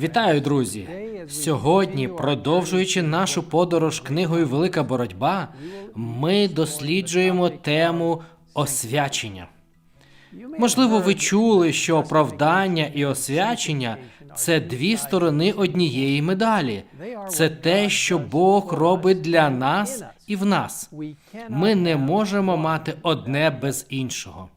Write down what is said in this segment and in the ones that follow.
Вітаю, друзі! Сьогодні, продовжуючи нашу подорож книгою Велика боротьба, ми досліджуємо тему освячення. Можливо, ви чули, що оправдання і освячення це дві сторони однієї медалі. Це те, що Бог робить для нас і в нас. Ми не можемо мати одне без іншого.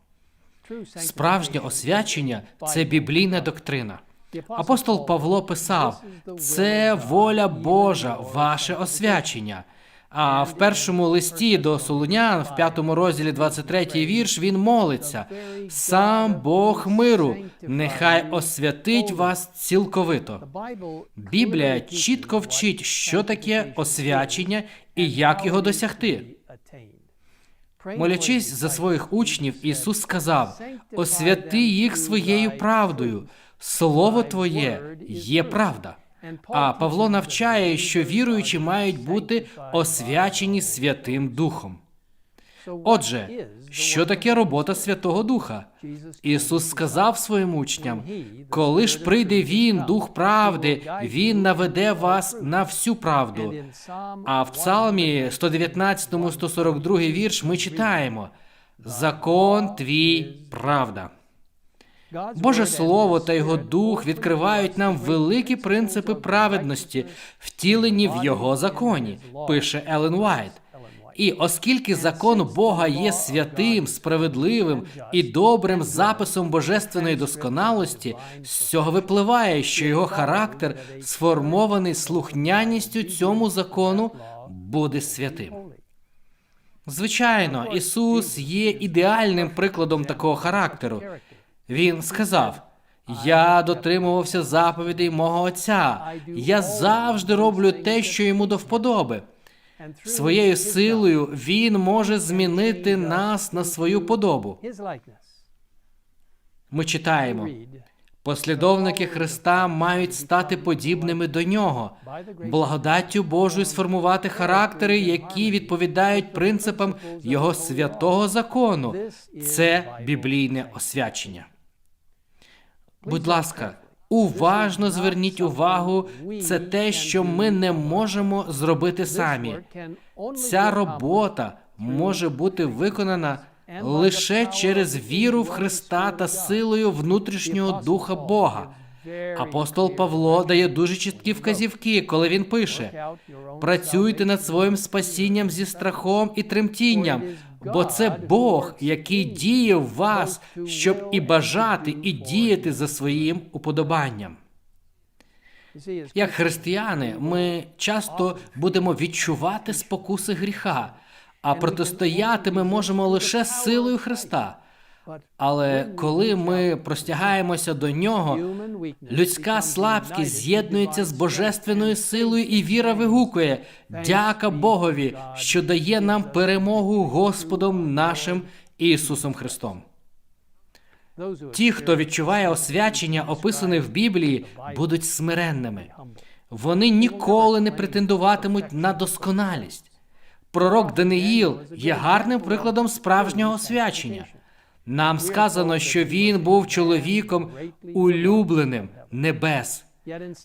Справжнє освячення це біблійна доктрина. Апостол Павло писав: це воля Божа, ваше освячення. А в першому листі до Солунян, в п'ятому розділі 23 вірш, він молиться: сам Бог миру, нехай освятить вас цілковито. Біблія чітко вчить, що таке освячення і як його досягти. Молячись за своїх учнів, Ісус сказав: освяти їх своєю правдою. Слово Твоє є правда. А Павло навчає, що віруючі мають бути освячені Святим Духом. Отже, що таке робота Святого Духа? Ісус сказав своїм учням: коли ж прийде Він, Дух правди, Він наведе вас на всю правду. А в Псалмі 119, 142 вірш ми читаємо: Закон твій правда. Боже Слово та Його Дух відкривають нам великі принципи праведності, втілені в Його законі, пише Елен Уайт. І оскільки закон Бога є святим, справедливим і добрим записом божественної досконалості, з цього випливає, що його характер, сформований слухняністю цьому закону, буде святим. Звичайно, Ісус є ідеальним прикладом такого характеру. Він сказав: Я дотримувався заповідей мого Отця. Я завжди роблю те, що йому до вподоби. Своєю силою він може змінити нас на свою подобу. Ми читаємо. Послідовники Христа мають стати подібними до нього, благодаттю Божою сформувати характери, які відповідають принципам Його святого закону. Це біблійне освячення. Будь ласка, уважно зверніть увагу, це те, що ми не можемо зробити самі. Ця робота може бути виконана лише через віру в Христа та силою внутрішнього духа Бога. Апостол Павло дає дуже чіткі вказівки, коли він пише: працюйте над своїм спасінням зі страхом і тремтінням, бо це Бог, який діє в вас, щоб і бажати, і діяти за своїм уподобанням. Як християни, ми часто будемо відчувати спокуси гріха, а протистояти ми можемо лише силою Христа. Але коли ми простягаємося до нього, людська слабкість з'єднується з божественною силою, і віра вигукує дяка Богові, що дає нам перемогу Господом нашим Ісусом Христом. Ті, хто відчуває освячення, описане в Біблії, будуть смиренними. Вони ніколи не претендуватимуть на досконалість. Пророк Даниїл є гарним прикладом справжнього освячення. Нам сказано, що він був чоловіком улюбленим небес.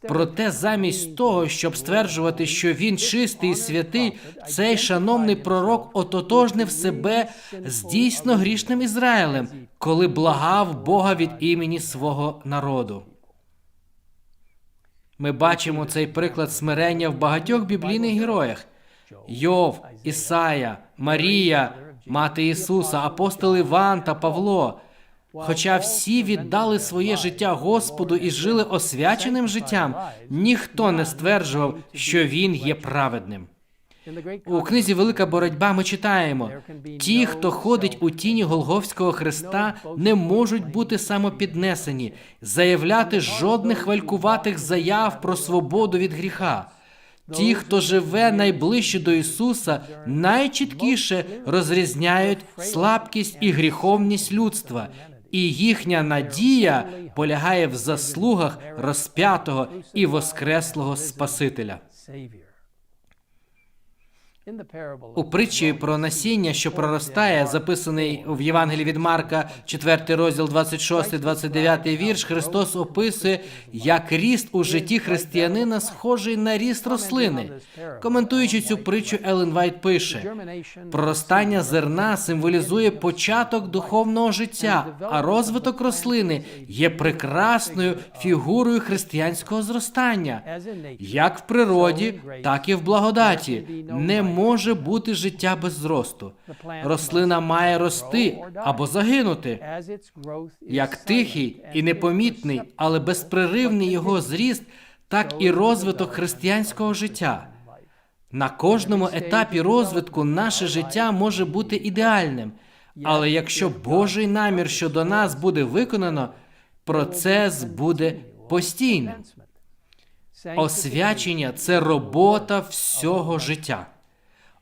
Проте, замість того, щоб стверджувати, що він чистий і святий, цей шановний пророк ототожнив себе з дійсно грішним Ізраїлем, коли благав Бога від імені свого народу. Ми бачимо цей приклад смирення в багатьох біблійних героях: Йов, Ісая, Марія, мати Ісуса, апостол Іван та Павло. Хоча всі віддали своє життя Господу і жили освяченим життям, ніхто не стверджував, що він є праведним. У книзі Велика боротьба ми читаємо: ті, хто ходить у тіні Голговського Христа, не можуть бути самопіднесені, заявляти жодних хвалькуватих заяв про свободу від гріха. Ті, хто живе найближче до Ісуса, найчіткіше розрізняють слабкість і гріховність людства, і їхня надія полягає в заслугах розп'ятого і воскреслого Спасителя. У притчі про насіння, що проростає, записаний в Євангелії від Марка, 4 розділ 26-29 вірш, Христос описує, як ріст у житті християнина схожий на ріст рослини. Коментуючи цю притчу, Елен Вайт пише: проростання зерна символізує початок духовного життя, а розвиток рослини є прекрасною фігурою християнського зростання. Як в природі, так і в благодаті не може бути життя без зросту. Рослина має рости або загинути. Як тихий і непомітний, але безпреривний його зріст, так і розвиток християнського життя. На кожному етапі розвитку наше життя може бути ідеальним, але якщо Божий намір щодо нас буде виконано, процес буде постійним. Освячення це робота всього життя.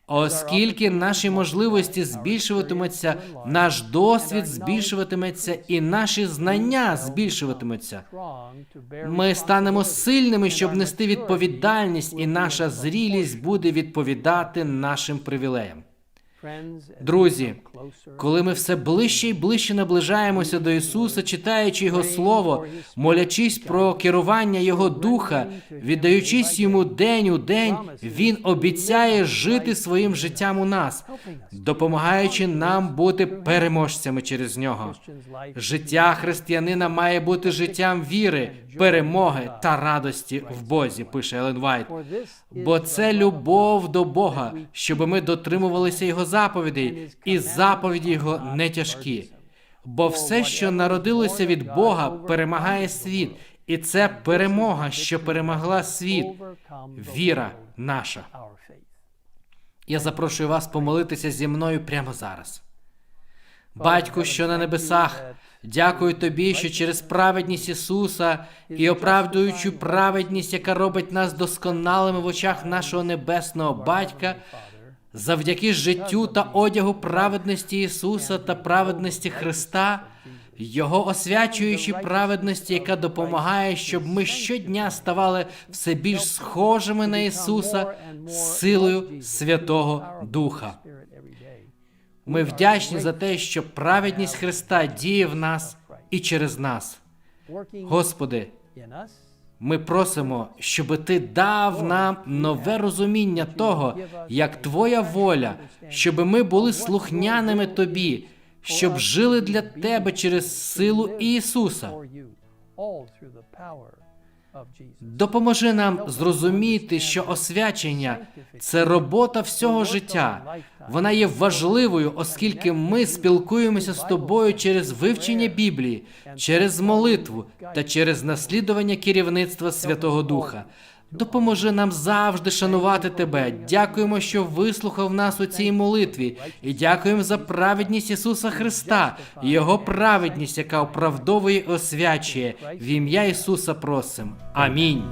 Оскільки наші можливості збільшуватимуться, наш досвід збільшуватиметься і наші знання збільшуватимуться. Ми станемо сильними, щоб нести відповідальність, і наша зрілість буде відповідати нашим привілеям. Друзі, коли ми все ближче і ближче наближаємося до Ісуса, читаючи Його Слово, молячись про керування Його духа, віддаючись йому день у день, Він обіцяє жити своїм життям у нас, допомагаючи нам бути переможцями через нього. Життя християнина має бути життям віри, перемоги та радості в Бозі, пише Елен Вайт. Бо це любов до Бога, щоб ми дотримувалися Його заповідей, і заповіді Його не тяжкі. Бо все, що народилося від Бога, перемагає світ, і це перемога, що перемогла світ, віра наша. Я запрошую вас помолитися зі мною прямо зараз. Батьку, що на небесах, дякую тобі, що через праведність Ісуса і оправдуючу праведність, яка робить нас досконалими в очах нашого небесного батька, завдяки життю та одягу праведності Ісуса та праведності Христа, Його освячуючи праведності, яка допомагає, щоб ми щодня ставали все більш схожими на Ісуса силою Святого Духа. Ми вдячні за те, що праведність Христа діє в нас і через нас. Господи, ми просимо, щоб Ти дав нам нове розуміння того, як Твоя воля, щоб ми були слухняними Тобі, щоб жили для Тебе через силу Ісуса. Допоможи нам зрозуміти, що освячення це робота всього життя. Вона є важливою, оскільки ми спілкуємося з тобою через вивчення Біблії, через молитву та через наслідування керівництва Святого Духа. Допоможи нам завжди шанувати тебе. Дякуємо, що вислухав нас у цій молитві, і дякуємо за праведність Ісуса Христа, Його праведність, яка оправдовує і освячує. В ім'я Ісуса просим. Амінь.